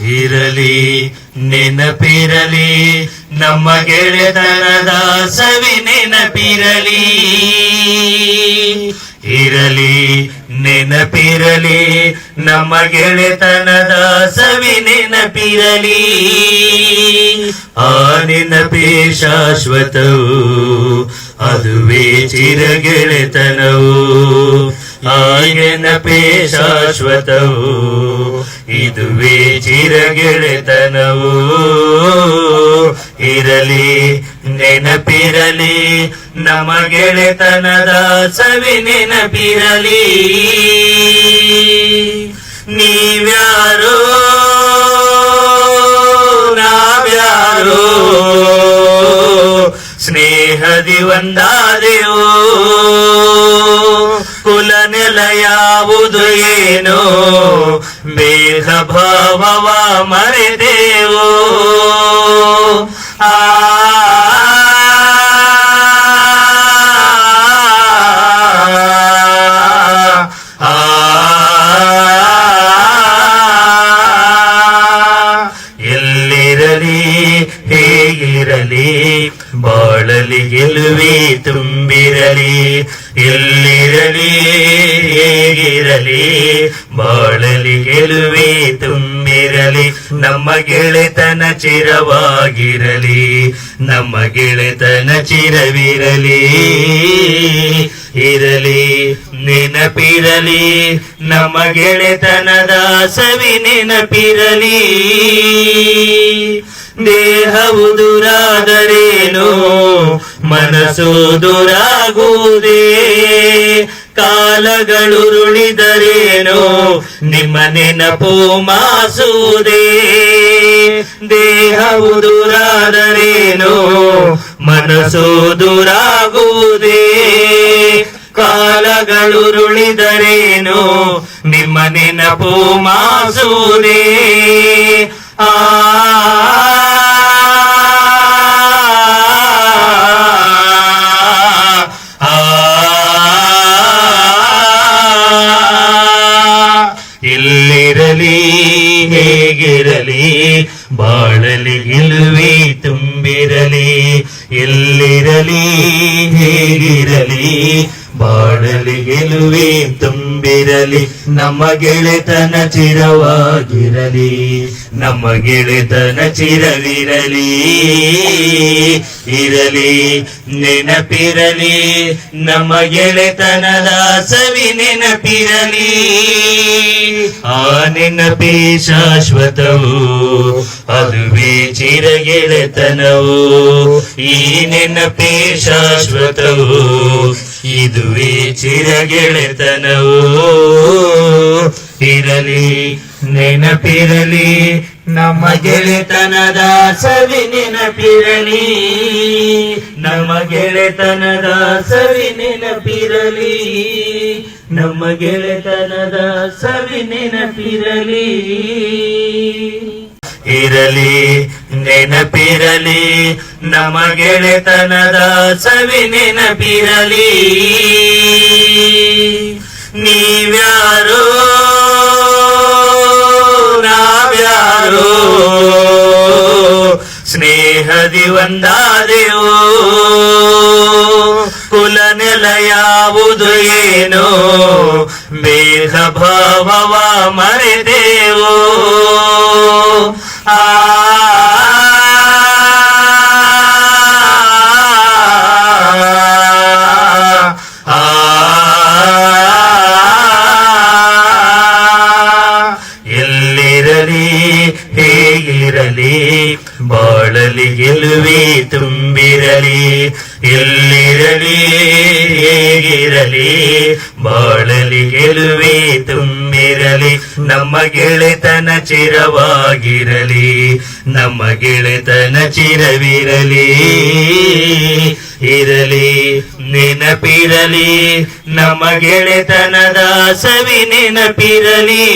ಇರಲಿ, ನೆನಪಿರಲಿ, ನಮ್ಮ ಗೆಳೆತನದ ಸವಿ ನೆನಪಿರಲಿ. ಇರಲಿ, ನೆನಪಿರಲಿ, ನಮ್ಮ ಗೆಳೆತನದ ಸವಿ ನೆನಪಿರಲಿ. ಆ ನೆನಪೇ ಶಾಶ್ವತವು, ಅದುವೇ ಚಿರಗೆಳೆತನವು ಆ ನೆನಪೇ ಶಾಶ್ವತವು. ಇದುವೇ ಚಿರಗೆಳೆತನವು. ಇರಲಿ ನೆನಪಿರಲಿ ನಮ್ಮ ಗೆಳೆತನದ ಸವಿ ನೆನಪಿರಲಿ. ನೀವ್ಯಾರೋ? ನಾವ್ಯಾರೋ? ಸ್ನೇಹದಿ ಒಂದಾದೆವು. ಕುಲ ನೆಲ ಯಾವುದು ಏನೋ ಬೇಗ ಭಾವವ ಮರೆದೇವು ಆ ಆ ಎಲ್ಲಿರಲಿ, ಹೇಗಿರಲಿ, ಬಾಳಲಿ ಗೆಲುವೆ ತುಂಬಿರಲಿ, ನಮ್ಮ ಗೆಳೆತನ ಚಿರವಾಗಿರಲಿ, ನಮ್ಮ ಗೆಳೆತನ ಚಿರವಿರಲಿ, ಇರಲಿ, ನೆನಪಿರಲಿ, ನಮ್ಮ ಗೆಳೆತನದ ಸವಿ ನೆನಪಿರಲಿ. ದೇಹವು ದುರಾದರೇನು? ಮನಸ್ಸು ದುರಾಗುವುದೇ? ಕಾಲಗಳು ರುಳಿದರೇನು? ನಿಮ್ಮ ನೆನಪು ಮಾಸುವುದೇ? ದೇಹವು ದುರಾದರೇನು? ಮನಸ್ಸು ದುರಾಗುವುದೇ? ಕಾಲಗಳು ರುಳಿದರೇನು? ನಿಮ್ಮ ನೆನಪು ಮಾಸುವುದೇ? ಇಲ್ಲಿರಲಿ ಹೇಗಿರಲಿ ಬಾಳಲಿ ಇಲ್ವಿ ತುಂಬಿರಲಿ ಎಲ್ಲಿರಲಿ ಹೇಗಿರಲಿ ಬಾಳಲಿ ಗೆಲುವೆ ತುಂಬಿರಲಿ, ನಮ್ಮ ಗೆಳೆತನ ಚಿರವಾಗಿರಲಿ, ನಮ್ಮ ಗೆಳೆತನ ಚಿರವಿರಲಿ. ಇರಲಿ, ನೆನಪಿರಲಿ, ನಮ್ಮ ಗೆಳೆತನದ ಸವಿ ನೆನಪಿರಲಿ. ಆ ನೆನಪೇ ಶಾಶ್ವತವು, ಅದುವೇ ಚಿರ ಗೆಳೆತನವು. ಈ ನೆನಪೇ ಶಾಶ್ವತವು ಇದುವೇ ಚಿರಗೆಳೆತನವು. ಇರಲಿ, ನೆನಪಿರಲಿ, ನಮ್ಮ ಗೆಳೆತನದ ಸವಿ ನೆನಪಿರಲಿ. ನಮ್ಮ ಗೆಳೆತನದ ಸವಿ ನೆನಪಿರಲಿ. ನಮ್ಮ ಗೆಳೆತನದ ಸವಿ ನೆನಪಿರಲಿ. ಇರಲಿ ನೆನಪಿರಲಿ ನಮ್ಮ ಗೆಳೆತನದ ಸವಿ ನೆನಪಿರಲಿ. ನೀವ್ಯಾರೋ ನಾವ್ಯಾರೋ ಸ್ನೇಹದಿ ಒಂದಾದೆವು ಕುಲ ನೆಲ ಯಾವುದು ಏನೋ. ಗೆಲುವಿ ತುಂಬಿರಲಿ? ಎಲ್ಲಿರಲಿ? ಹೇಗಿರಲಿ? ಬಾಳಲಿ ಗೆಲುವಿ ತುಂಬಿರಲಿ. ನಮ್ಮ ಗೆಳೆತನ ಚಿರವಾಗಿರಲಿ. ನಮ್ಮ ಗೆಳೆತನ ಚಿರವಿರಲಿ. ಇರಲಿ, ನೆನಪಿರಲಿ. ನಮ್ಮ ಗೆಳೆತನದ ಸವಿ ನೆನಪಿರಲಿ.